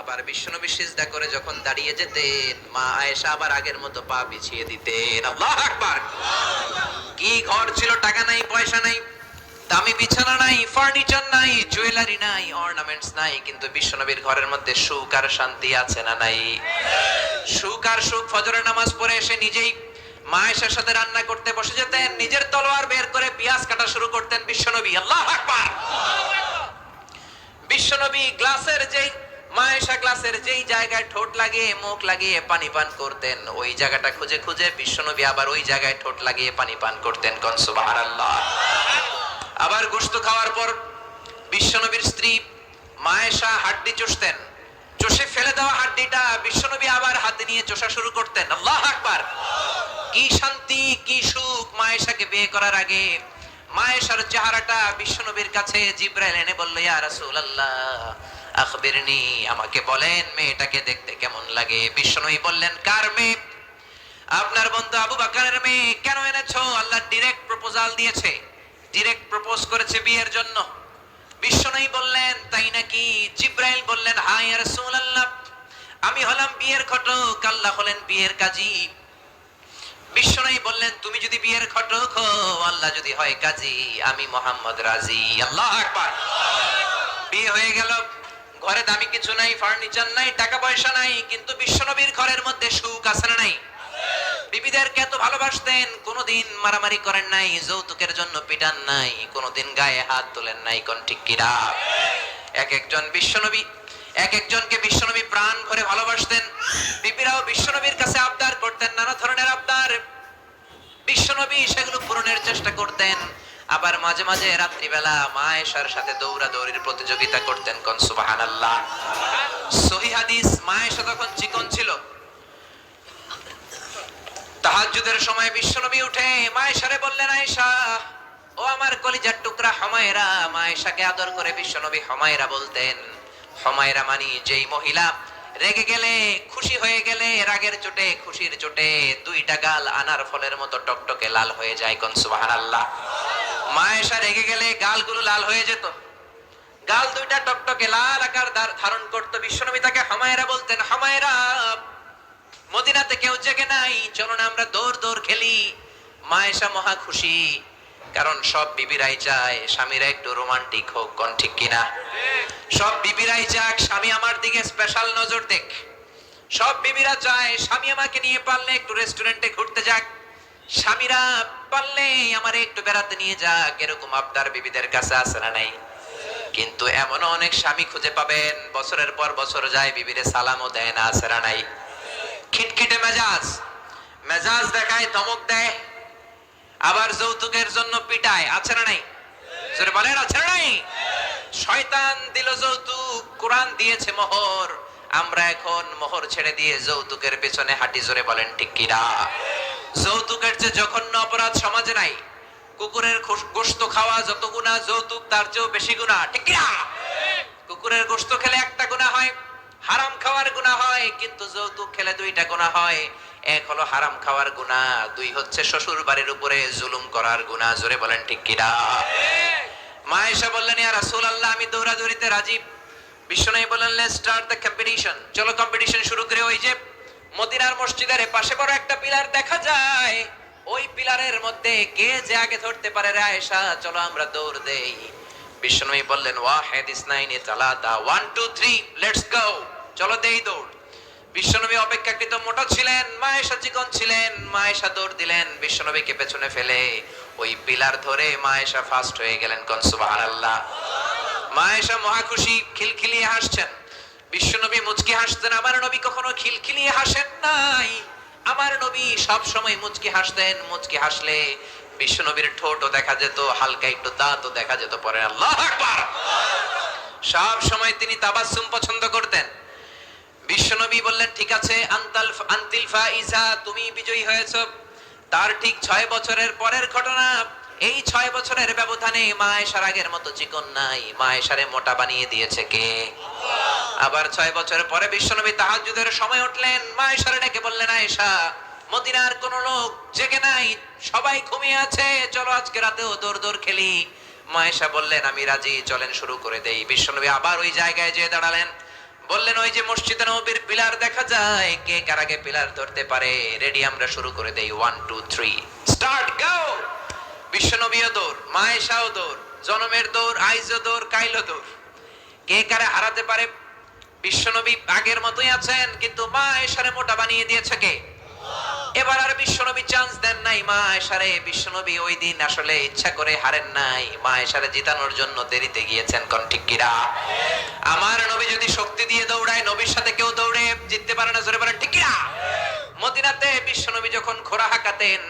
আবার বিশ্বনবী সিজদা করে যখন দাঁড়িয়ে যেতেন, মা আয়েশা আবার আগের মতো পা বিছিয়ে দিতেন। আল্লাহ আকবার! কি ঘর ছিল, টাকা নাই, পয়সা নাই, দামি বিছানা নাই ফার্নিচার নাই জুয়েলারি নাই অর্নামেন্টস নাই, কিন্তু বিশ্বনবীর ঘরের মধ্যে সুখ আর শান্তি আছে না নাই? সুখ আর সুখ, ফজরের নামাজ পড়ে এসে নিজেই মায়েশার সাথে রান্না করতে বসে যেতেন, নিজের তলোয়ার বের করে পেঁয়াজ কাটা শুরু করতেন বিশ্বনবী আল্লাহ আকবার! বিশ্বনবী গ্লাসের যেই মায়েশা গ্লাসের যেই জায়গায় ঠোঁট লাগিয়ে মুখ লাগিয়ে পানি পান করতেন, ওই জায়গাটা খুঁজে খুঁজে বিশ্বনবী আবার ওই জায়গায় ঠোঁট লাগিয়ে পানি পান করতেন কোন সুবহানাল্লাহ। আবার গোশত খাওয়ার পর বিশ্বনবীর স্ত্রী মায়েশা হাড্ডি চষতেন, চষে ফেলে দেওয়া হাড্ডিটা বিশ্বনবী আবার হাতে নিয়ে চষা শুরু করতেন। আল্লাহ আকবার! কি শান্তি, কি সুখ মায়েশাকে বিয়ে করার আগে মায়েশার চেহারাটা বিশ্বনবীর কাছে জিব্রাইল এনে বলল, ইয়া রাসূলুল্লাহ আখবিরনি, আমাকে বলেন মেয়েটাকে দেখতে কেমন লাগে। বিশ্বনবী বললেন, কার মেয়ে? আপনার বন্ধু আবু বাকারের মেয়ে। কেন এনেছো? আল্লাহ ডিরেক্ট প্রপোজাল দিয়েছে। ডিরেক্ট প্রপোজ করেছে বিয়ের জন্য। বিশ্বনবী বললেন, তাই নাকি? জিব্রাইল বললেন হাই ইয়া রাসূলুল্লাহ, আমি হলাম বিয়ের ঘটক, আল্লাহ হলেন বিয়ের কাজী। বিশ্বনবী বললেন, তুমি যদি বিয়ের ঘটক হও, আল্লাহ যদি হয় কাজী, আমি মোহাম্মদ রাজি। আল্লাহ আকবার। বিয়ে হয়ে গেল। ঘরে দামি কিছু নাই ফার্নিচার নাই, টাকা পয়সা নাই, কিন্তু বিশ্বনবীর ঘরের মধ্যে সুখ আছে না নাই? বিবিদেরকে এত ভালোবাসতেন? কোনোদিন মারামারি করেন নাই, যৌতুকের জন্য পিটান নাই, কোনোদিন গায়ে হাত তোলেন নাই, কোন ঠিক কিরা এক একজন বিশ্বনবী, এক একজনকে বিশ্বনবী প্রাণ ভরে ভালোবাসতেন। বিবিরাও বিশ্বনবীর কাছে আবদার করতেন, নানা ধরনের আবদার। বিশ্বনবী সেগুলো পূরণের চেষ্টা করতেন। আবার মাঝে মাঝে রাত্রিবেলা মা এশার সাথে দৌড়া দৌড়ির প্রতিযোগিতা করতেন কোন সুবহানাল্লাহ। সহি হাদিস, মা এশা তখন চিকন ছিল। তাহাজ্জুদের সময় বিশ্বনবী উঠে মায়েশারে বললেন, আয়েশা, ও আমার কলিজার টুকরা হমায়রা। মায়েশাকে আদর করে বিশ্বনবী হমায়রা বলতেন, হমায়রা মানি যেই মহিলা রেগে গেলে, খুশি হয়ে গেলে, রাগের চোটে, খুশির চোটে দুইটা গাল আনার ফলের মতো টকটকে লাল হয়ে যায় কোন সুবহানাল্লাহ। মায়েশা রেগে গেলে গালগুলো লাল হয়ে যেত। গাল দুইটা টকটকে লাল আকার ধার- ধারণ করতো। বিশ্বনবী তাকে হমায়রা বলতেন, হমায়রা, মদিনাতে কেউ জেগে নাই। চলো না, আমরা দৌড় দৌড় খেলি। মায়েশা মহা খুশি, কারণ সব বিবিরাই চায় স্বামীরা একটু রোমান্টিক হোক, কোন ঠিক কিনা সব বিবিরাই চাক, স্বামী আমার দিকে স্পেশাল নজর দেখ। সব বিবিরা চায়, স্বামী আমাকে নিয়ে পারলে একটু রেস্টুরেন্টে ঘুরতে যাক। স্বামীরা পারলে আমার একটু বেড়াতে নিয়ে যাক, এরকম আবদার বিবিদের কাছে আছে না নাই? কিন্তু এমন অনেক স্বামী খুঁজে পাবেন, বছরের পর বছর যায় বিবিরে সালামও দেয় না, আছে নাই? খিটখিটে মেজাজ মেজাজ দেখায়, ধমক দেয়, আবার যৌতুকের জন্য পিটায়, আছে না নাই? জোরে বলেন, আছে না নাই? শয়তান দিল যৌতুক, কোরআন দিয়েছে মোহর, আমরা এখন মোহর ছেড়ে দিয়ে যৌতুকের পেছনে হাঁটি, জোরে বলেন, ঠিক কিনা? যৌতুকের যে জঘন্য অপরাধ সমাজে নাই। কুকুরের গোস্ত খাওয়া যত গুণা, যৌতুক তার চেয়েও বেশি গুণা। ঠিক কুকুরের গোস্ত খেলে একটা গুণা হয়, হারাম খাওয়ার গুণা হয়, কিন্তু যৌতুক খেলে দুইটা গুণা হয়। এক হলো হারাম খাওয়ার গুণা, দুই হচ্ছে শ্বশুর বাড়ির উপরে জুলুম করার গুণা। জোরে বলেন, ঠিক কিনা? মা এসে বললেন, ইয়া রাসূলুল্লাহ, আমি দৌড়াদৌড়িতে রাজি বিশ্বনবী বললেন লেটস স্টার্ট দ্য কম্পিটিশন চলো কম্পিটিশন শুরু করে ওই যে মদিনার মসজিদের পাশে বড় একটা পিলার দেখা যায়। ওই পিলারের মধ্যে কে যে আগে ধরতে পারে রে আয়েশা, চলো আমরা দৌড় দেই। বিশ্বনবী বললেন, ওয়াহিদ ইসনাইনি তালাতা one two three let's go চলো দেই দৌড়। বিশ্বনবী অপেক্ষাকৃত মোটা ছিলেন মায়েশা চিকন ছিলেন মায়েশা দৌড় দিলেন, বিশ্বনবীকে পেছনে ফেলে। ওই পিলার ধরে মায়েশা ফার্স্ট হয়ে গেলেন কোন সুবহানাল্লাহ। মায়েশা মহা খুশি, খিলখিলিয়ে হাসছেন। বিশ্বনবী মুচকি হাসতেন, আমার নবী কখনো খিলখিলিয়ে হাসেন নাই। আমার নবী সব সময় মুচকি হাসতেন, মুচকি হাসলে বিশ্বনবীর ঠোঁটও দেখা যেত, হালকা একটু দাঁতও দেখা যেত পরে। আল্লাহ আকবার! সব সময় তিনি তাবাসসুম পছন্দ করতেন। বিশ্বনবী বললেন, ঠিক আছে, আন্তাল আন্তিল ফাইজা, তুমি বিজয়ী হয়েছো। তার ঠিক ছয় বছরের পরের ঘটনা এই ছয় বছরের ব্যবধানে মা এসার আগের মতো চিকন নাই। মায়েশারে মোটা বানিয়ে দিয়েছে কে? আবার ছয় বছর পরে বিশ্বনবী তাহাজ্জুদের সময় উঠলেন। মা এসারে ডেকে বললেন, আয়েশা, মদিনার কোন লোক জেগে নাই, সবাই ঘুমিয়ে আছে, চলো আজকে রাতেও দৌড় দৌড় খেলি। মায়েশা বললেন, আমি রাজি, চলেন শুরু করে দেই। বিশ্বনবী আবার ওই জায়গায় যেয়ে দাঁড়ালেন। বললেন, ওই যে মসজিদে নবীর পিলার দেখা যায়, কে কার আগে পিলার ধরতে পারে? রেডি, আমরা শুরু করে দেই। ওয়ান টু থ্রি স্টার্ট গাও বিশ্বনবীও দৌড় মায়েশাও দৌড় জনমের দৌড় আইজও দৌড় কাইলো দৌড় কে কারে হারাতে পারে? বিশ্বনবী আগের মতোই আছেন, কিন্তু মা এসারে মোটা বানিয়ে দিয়েছে কে? এবার আর বিশ্বনবী চান্স দেন নাই। মা এসারে বিশ্বনবী ওই দিন আসলে ইচ্ছা করে হারেন নাই। মা এসারে জিতানোর জন্য দেরিতে গিয়েছেন, কোন ঠিক কিরা আমার নবী যদি শক্তি দিয়ে দৌড়ায়, নবীর সাথে কেউ দৌড়ে জিততে পারে না, জোরে বলেন, ঠিক কিরা মদিনাতে বিশ্বনবী যখন ঘোড়া হাঁকাতেন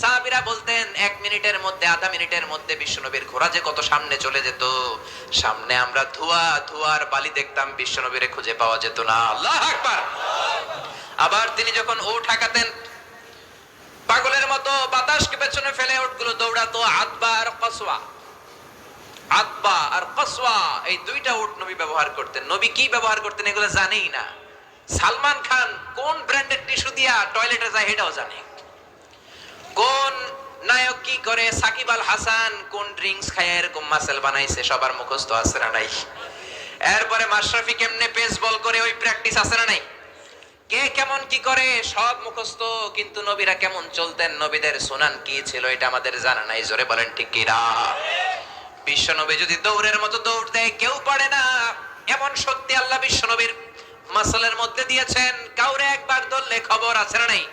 সাহাবীরা বলতেন, এক মিনিটের মধ্যে, আধা মিনিটের মধ্যে বিশ্বনবীর ঘোড়া যে কত সামনে চলে যেত, সামনে আমরা ধোয়া, ধোয়ার বালি দেখতাম, বিশ্বনবীরে খুঁজে পাওয়া যেত না। আল্লাহ আকবার! আবার তিনি যখন উঠ হাঁকাতেন পাগলের মতো বাতাসকে পেছনে ফেলে উঠগুলো দৌড়াতো, আতবা আর কসওয়া। আতবা আর কসওয়া, এই দুইটা উট নবী ব্যবহার করতেন। নবী কি ব্যবহার করতেন এগুলো জানেই না। সালমান খান কোন ব্র্যান্ডের টিস্যু দিয়া টয়লেটে যায় এটাও জানে। কোন নায়ক কি করে? সাকিব আল হাসান কোন ড্রিঙ্কস খায় এরকম মাসেল বানাইছে? সবার মুখস্থ আছে না নাই? এরপরে মাশরাফি কেমনে পেস বল করে? ওই প্র্যাকটিস আছে না নাই? কে কেমন কি করে? সব মুখস্থ, কিন্তু নবীরা কেমন চলতেন? নবীদের সুনান কি ছিল এটা আমাদের জানা নাই। জোরে বলেন, ঠিক কিরা বিশ্ব নবী যদি দৌড়ের মতো দৌড় দেয়, কেউ পারে না। এমন শক্তি আল্লাহ বিশ্ব নবীর মাসলের মধ্যে দিয়েছেন। কাউরে একবার ধরলে খবর আছে না নাই?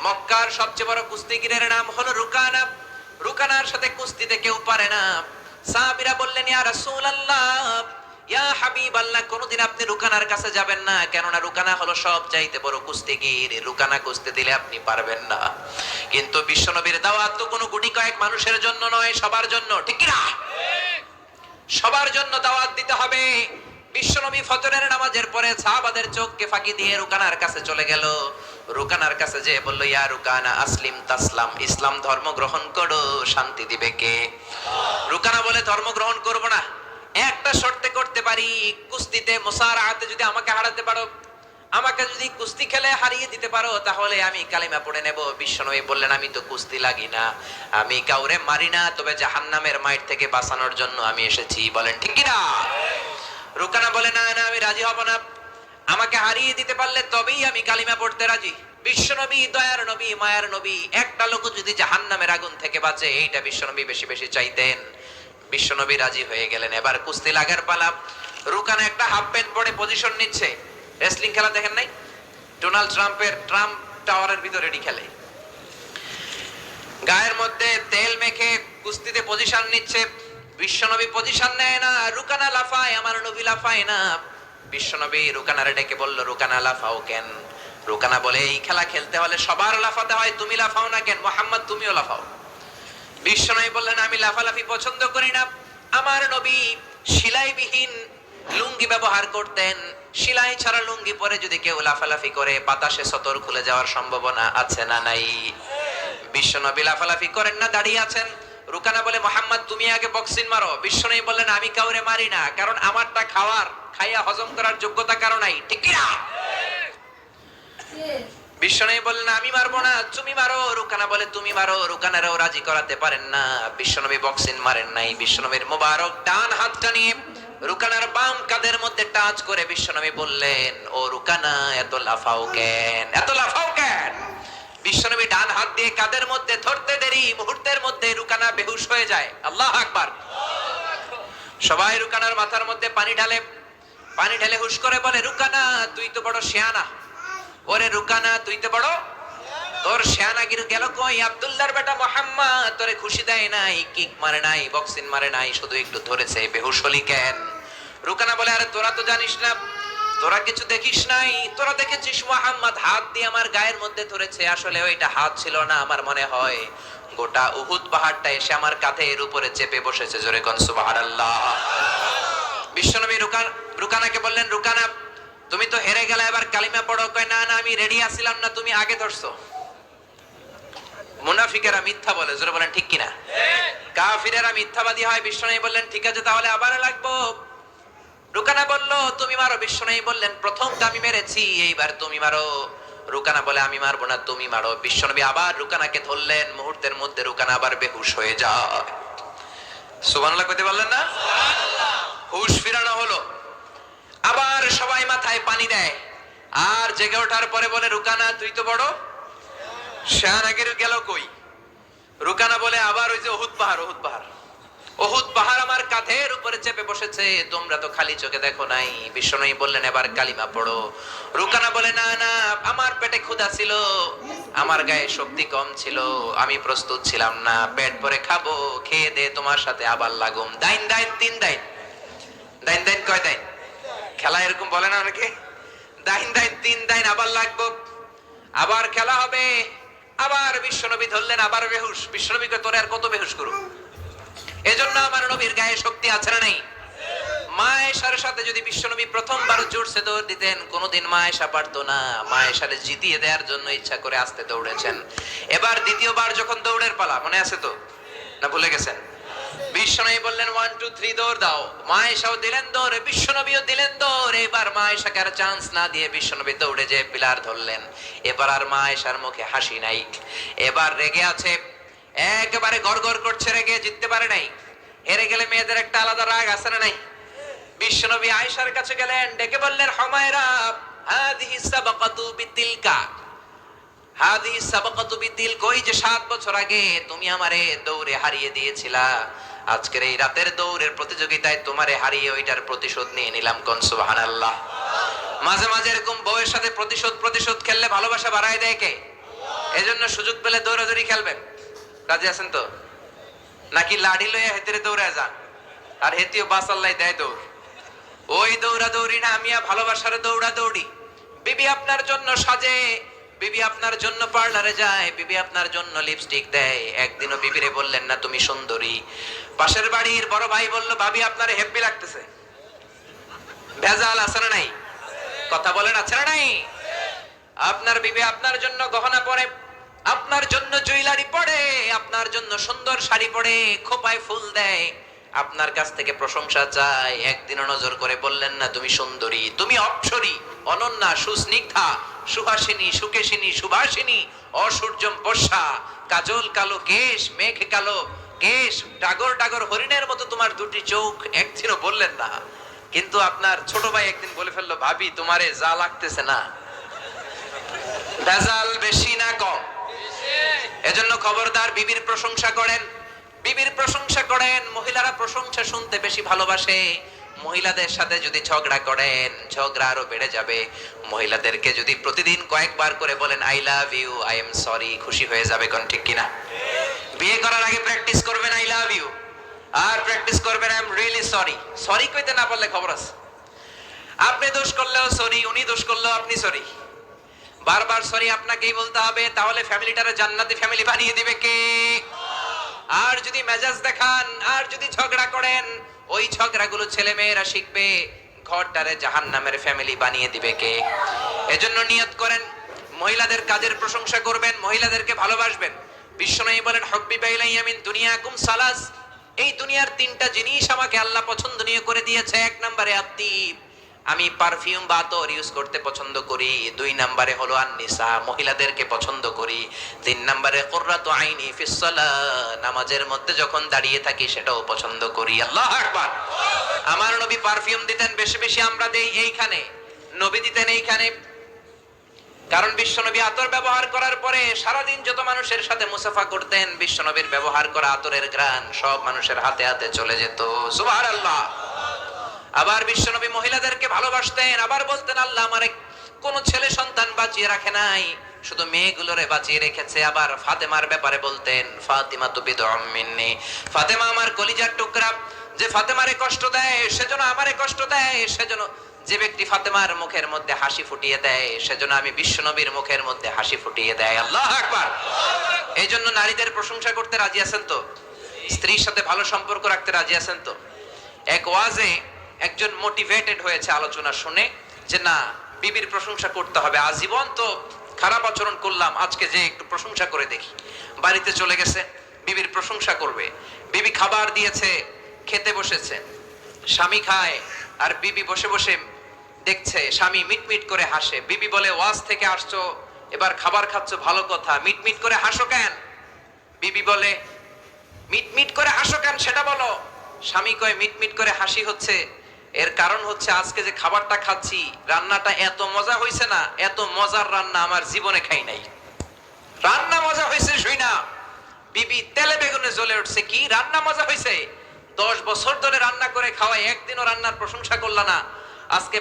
মক্কার সবচেয়ে বড় কুস্তিগিরের নাম হলো রুকানা। রুকানার সাথে কুস্তিতে কেউ পারে না। সাহাবীরা বললেন, ইয়া রাসূলুল্লাহ, ইয়া হাবিবাল্লাহ, কোনদিন আপনি রুকানার কাছে যাবেন না। কেননা রুকানা হলো সব চাইতে বড় কুস্তিগির। রুকানা কুস্তি দিলে আপনি পারবেন না। কিন্তু বিশ্বনবীর দাওয়াত তো কোনো গুটি কয়েক মানুষের জন্য নয়, সবার জন্য। ঠিক না? সবার জন্য দাওয়াত দিতে হবে। বিশ্বনবী ফজরের নামাজের পরে সাহাবাদের চোখকে ফাঁকি দিয়ে রুকানার কাছে চলে গেল। রুকানার কাছে যে বলল, ইয়া রুকানা, আসলিম তাসলাম, ইসলাম ধর্ম গ্রহণ করো, শান্তি দিবে কে? রুকানা বলে, ধর্ম গ্রহণ করব না। একটা শর্তে করতে পারি, কুস্তিতে মোসারাতে যদি আমাকে হারাতে পারো, আমাকে যদি কুস্তি খেলে হারিয়ে দিতে পারো, তাহলে আমি কালিমা পড়ে নেব। বিশ্বনবী বললেন, আমি তো কুস্তি লাগি না। আমি কাউরে মারি না, তবে জাহান্নামের মাইট থেকে বাঁচানোর জন্য আমি এসেছি। বলেন, ঠিক কি না রুকানা বলে, না না, আমি রাজি হব না। আমাকে হারিয়ে দিতে পারলে তবেই আমি কালিমা পড়তে রাজি। বিশ্বনবী, দয়ার নবী, মায়ার নবী, একটা লোক যদি জাহান নামের আগুন থেকে বাঁচে, এইটা বিশ্বনবী বেশি বেশি চাইতেন। বিশ্বনবী রাজি হয়ে গেলেন। এবার কুস্তি লাগার পালা। রুকানা একটা হাফ প্যান্ট পরে পজিশন নিচ্ছে। রেসলিং খেলা দেখেন নাই? ডোনাল্ড ট্রাম্পের ট্রাম্প টাওয়ারের ভিতরে এটি খেলে। গায়ের মধ্যে তেল মেখে কুস্তিতে পজিশন নিচ্ছে। বিশ্বনবী পজিশন নেয় না, রুকানা লাফায়, আমার নবী লাফায় না। বিশ্বনবী রুকানারে ডেকে বলল, রুকানা, লাফাও কেন? রুকানা বলে, এই খেলা খেলতে হলে সবার লাফাতে হয়, তুমি লাফাও না কেন? মোহাম্মদ, তুমিও লাফাও। বিশ্বনবী বললেন, আমি লাফালাফি পছন্দ করি না। আমার নবী সিলাইবিহীন লুঙ্গি ব্যবহার করতেন। সিলাই ছাড়া লুঙ্গি পরে যদি কেউ লাফালাফি করে, বাতাসে সতর খুলে যাওয়ার সম্ভাবনা আছে না নাই? বিশ্বনবী লাফালাফি করেন না, দাঁড়িয়ে আছেন। রুকানা বলে, মোহাম্মদ, তুমি আগে বক্সিং মারো। বিশ্বনবী বললেন, আমি কাউরে মারি না, কারণ আমারটা খাওয়ার, খাইয়া হজম করার যোগ্যতা কারও নাই। ঠিক না বললেন, আমি মারবো না, তুমি মারো। রুকানা বলে, তুমি মারো, রুকানারাও রাজি করাতে পারেন না। বিশ্বনবী বক্সিং মারেন নাই। বিশ্বনবীর মোবারক ডান হাতটা নিয়ে রুকানার বাম কাদের মধ্যে টাচ করে বিশ্বনবী বললেন, ও রুকানা, এত লাফাও কেন? এত লাফাও কেন? বিশ্বনবী ডান হাত দিয়ে কাদের মধ্যে ধরতে দেরি? মুহূর্তের মধ্যে রুকানা বেহুশ হয়ে যায়। আল্লাহ আকবার। সবাই রুকানার মাথার মধ্যে পানি ঢালে, পানি ঢেলে হুশ করে বলে, রুকানা, তুই তো বড় শেয়ানা। ওরে রুকানা, তুই তো বড়? তোর শেয়ানাগির গেল কই? আব্দুল্লাহর বেটা মোহাম্মদ তোরে খুশি দেয় নাই, কিক মারে নাই, বক্সিং মারে নাই, শুধু একটু ধরেছে। বেহুশ হলি কেন? রুকানা বলে, আরে তোরা তো জানিস না তোরা কিছু দেখিস নাই? তোরা দেখেছিস মোহাম্মদ হাত দিয়ে আমার গায়ের মধ্যে ধরেছে। আসলে ওইটা হাত ছিল না আমার মনে হয়। গোটা উহুদ পাহাড়টা এসে আমার কাঁধে এর উপরে চেপে বসেছে। জোরে কন সুবহানাল্লাহ। বিশ্বনবী রুকান রুকানাকে বললেন রুকানা তুমি তো হেরে গেলে এবার কালিমা পড়ো। কয় না না আমি রেডি আছিলাম না তুমি আগে ধরছো। মুনাফিকেরা মিথ্যা বলে। জোরে বলেন ঠিক কিনা? কাফিরেরা মিথ্যাবাদী হয়। বিশ্বনবী বললেন ঠিক আছে তাহলে আবার লাগবো। রুকানা বলল তুমি মারো। বিশ্বনবী বললেন প্রথম তো আমি মেরেছি এইবার তুমি মারো। রুকানা বলে আমি মারবো না তুমি মারো। বিশ্বনবী আবার রুকানাকে ধরলেন মুহূর্তের মধ্যে রুকানা আবার বেহুশ হয়ে যায়। সুবহানাল্লাহ কইতে পারলেন না? হুশ ফিরানো হলো। আবার সবাই মাথায় পানি দেয়। আর জেগে ওঠার পরে বলে রুকানা তুই তো বড়। শাহনাগের গেল কই? রুকানা বলে আবার ওই যে ওহুদ পাহাড় ওহুদ পাহাড়। ওহুদ পাহাড় আমার কাঁধের উপরে চেপে বসেছে, তোমরা তো খালি চোখে দেখো নাই। বিষ্ণু বললেন, এবার কালিমা পড়ো। রুকানা বলে, না না, আমার পেটে ক্ষুধা ছিল, আমার গায়ে শক্তি কম ছিল, আমি প্রস্তুত ছিলাম না। পেট ভরে খাব, খেয়ে দে, তোমার সাথে আবার লাগুম। দাইন দাইন, তিন দাইন। দাইন দাইন, কয় দাইন? খেলা এরকম বলে না অনেকে? দাইন দাইন, তিন দাইন, আবার লাগবো। আবার খেলা হবে। আবার বিশ্বনবী ধরলেন, আবার বেহুশ। বিশ্বনবীকে তোরে আর কত বেহুশ করু এজন্য আমার নবীর গায়ে শক্তি আছে না নেই? মায়েশার সাথে যদি বিশ্বনবী প্রথমবার জোরসে দৌড় দিতেন, কোনোদিন মায়েশা পারতো না। মায়েশারে জিতিয়ে দেওয়ার জন্য ইচ্ছা করে আসতে দৌড়েছেন। এবার দ্বিতীয়বার যখন দৌড়ের পালা, মনে আছে তো? না ভুলে গেছেন? বিশ্বনবী বললেন ওয়ান টু থ্রি দৌড় দাও। মায়েশাও দিলেন দৌড়, বিশ্বনবীও দিলেন দৌড়। এবার মায়েশাকে আর চান্স না দিয়ে বিশ্বনবী দৌড়ে যে পিলার ধরলেন। এবার আর মায়েশার মুখে হাসি নাই। এবার রেগে আছে একেবারে গড় করছে রেগে, জিততে পারে নাই। হেরে গেলে মেয়েদের একটা আলাদা রাগ, আছে না নাই? বিশ্বনবী আয়েশার কাছে গেলেন, ডেকে বললেন হমায়রা হাদিহি সাবাকাতু বিতিলকা। হাদিহি সাবাকাতু বিতিল কই যে সাত বছর আগে তুমি আমারে দৌড়ে হারিয়ে দিয়েছিলা? আজকের এই রাতের দৌড়ের প্রতিযোগিতায় তোমারে হারিয়ে ওইটার প্রতিশোধ নিয়ে নিলাম কোন, সুবহানাল্লাহ। মাঝে মাঝে এরকম বউয়ের সাথে প্রতিশোধ প্রতিশোধ খেললে ভালোবাসা বাড়ায় দেয় কে? এজন্য সুযোগ পেলে দৌড়াদৌড়ি খেলবেন। রাজি আছেন তো? নাকি লাড়ি লইয়া হেতেরে দৌড়ে যান? আর হেতিও বাসাল্লাই দেয় দৌড়। ওই দৌড়া দৌড়ি না আমিয়া ভালোবাসার দৌড়া দৌড়ি। বিবি আপনার জন্য সাজে, বিবি আপনার জন্য পার্লারে যায়, বিবি আপনার জন্য লিপস্টিক দেয়। একদিনও বিবিরে বললেন না, তুমি সুন্দরী। পাশের বাড়ির বড় ভাই বলল, ভাবি, আপনার হেব্বি লাগতেছে। ভেজাল, আছে না নাই? কথা বলেন, আছে না নাই? আপনার বিবি আপনার জন্য গহনা পরে আপনার জন্য জুয়েলারি পরে আপনার জন্য সুন্দর শাড়ি পরে খোপায় ফুল দেয়। আপনার কাছ থেকে প্রশংসা চায় একদিনও নজর করে বললেন না, তুমি সুন্দরী, তুমি অপ্সরী, অনন্যা, সুস্নিগ্ধা, সুহাসিনী, সুকেশিনী, সুভাসিনী, অসূর্যম বর্ষা কাজল কালো কেশ, মেঘ কালো কেশ, ডাগর ডাগর হরিণের মতো তোমার দুটি চোখ। একদিনও বললেন না। কিন্তু আপনার ছোট ভাই একদিন বলে ফেলল, ভাবি, তোমারে যা লাগতেছে না। ভেজাল বেশি না কম। এজন্য খবরদার বিবির প্রশংসা করেন। বিবির প্রশংসা করেন, মহিলারা প্রশংসা শুনতে বেশি ভালোবাসে। মহিলাদের সাথে যদি ঝগড়া করেন, ঝগড়া আরও বেড়ে যাবে। মহিলাদেরকে যদি প্রতিদিন কয়েকবার করে বলেন I love you I am sorry খুশি হয়ে যাবে কোন ঠিক কিনা? বিয়ে করার আগে প্র্যাকটিস করবেন আই লাভ ইউ আর প্র্যাকটিস করবেন I am really sorry sorry কইতে না পারলে খবর আছে। আপনি দোষ করলেও সরি উনি দোষ করলেও আপনি সরি বারবার সরি আপনাকেই বলতে হবে, তাহলে ফ্যামিলিটারে জান্নাতি ফ্যামিলি বানিয়ে দিবে কে? আর যদি মেজাজ দেখান, আর যদি ঝগড়া করেন, ওই ঝগড়াগুলো ছেলে মেয়েরা শিখবে, ঘরটারে জাহান নামের ফ্যামিলি বানিয়ে দিবে কে? এজন্য নিয়ত করেন, মহিলাদের কাজের প্রশংসা করবেন, মহিলাদেরকে ভালোবাসবেন। বিশ্বনয়ী বলেন, হব্বি বাইলাইয়ামিন দুনিয়া কুম সালাস। এই দুনিয়ার তিনটা জিনিস আমাকে আল্লাহ পছন্দনীয় করে দিয়েছে। এক নম্বরে আত্মীপ। আমি পারফিউম বা আতর ইউজ করতে পছন্দ করি। দুই নম্বরে হলো আননিসা, মহিলাদেরকে পছন্দ করি। তিন নম্বরে কুররাতু আইনি ফিসসালা নামাজের মধ্যে যখন দাঁড়িয়ে থাকি সেটাও পছন্দ করি। আল্লাহ আকবার! আমার নবী পারফিউম দিতেন, বেশি বেশি আমরা দেই এইখানে। নবী দিতেন এইখানে। কারণ বিশ্বনবী আতর ব্যবহার করার পরে সারাদিন যত মানুষের সাথে মুসাফা করতেন, বিশ্বনবীর ব্যবহার করা আতরের গ্রান সব মানুষের হাতে হাতে চলে যেত। সুবহানাল্লাহ! আবার বিশ্বনবী মহিলাদেরকে ভালোবাসতেন, আবার বলতেন, আল্লাহ আমার কোনো ছেলে সন্তান বাঁচিয়ে রাখে নাই। শুধু মেয়েগুলোরে বাঁচিয়ে রেখেছে। আবার ফাতেমার ব্যাপারে বলতেন, ফাতেমা তো বিদমিন্নি ফাতেমা আমার কলিজার টুকরা। যে ফাতেমারে কষ্ট দেয় সেজন্য আমারে কষ্ট দেয়। সেজন্য যে ব্যক্তি ফাতেমার মুখের মধ্যে হাসি ফুটিয়ে দেয় সেজন্য আমি বিশ্বনবীর মুখের মধ্যে হাসি ফুটিয়ে দেয়। আল্লাহ আকবার! এই জন্য নারীদের প্রশংসা করতে রাজি আছেন তো? স্ত্রীর সাথে ভালো সম্পর্ক রাখতে রাজি আছেন তো? এক ওয়াজে একজন মোটিভেটেড হয়েছে আলোচনা শুনে যে, না, বিবির প্রশংসা করতে হবে আজীবন তো খারাপ আচরণ করলাম, আজকে যে একটু প্রশংসা করে দেখি। বাড়িতে চলে গেছে, বিবির প্রশংসা করবে। বিবি খাবার দিয়েছে, খেতে বসেছে। স্বামী খায় আর বিবি বসে বসে দেখছে, স্বামী মিটমিট করে হাসে। বিবি বলে, ওয়াজ থেকে আসছো, এবার খাবার খাচ্ছ, ভালো কথা। মিটমিট করে হাসো কেন? বিবি বলে, মিটমিট করে হাসো কেন সেটা বলো। স্বামী কয়, মিটমিট করে হাসি হচ্ছে এর কারণ হচ্ছে আজকে যে খাবারটা খাচ্ছি, রান্নাটা এত মজা হয়েছে না, এত মজার রান্না আমার জীবনে খাই নাই। রান্না মজা হয়েছে শুই না। বিবি তেলে বেগুনে জ্বলে উঠছে, কি রান্না মজা হয়েছে দশ বছর ধরে রান্না করে খাওয়াই, একদিনও রান্নার প্রশংসা করলা না। আজকে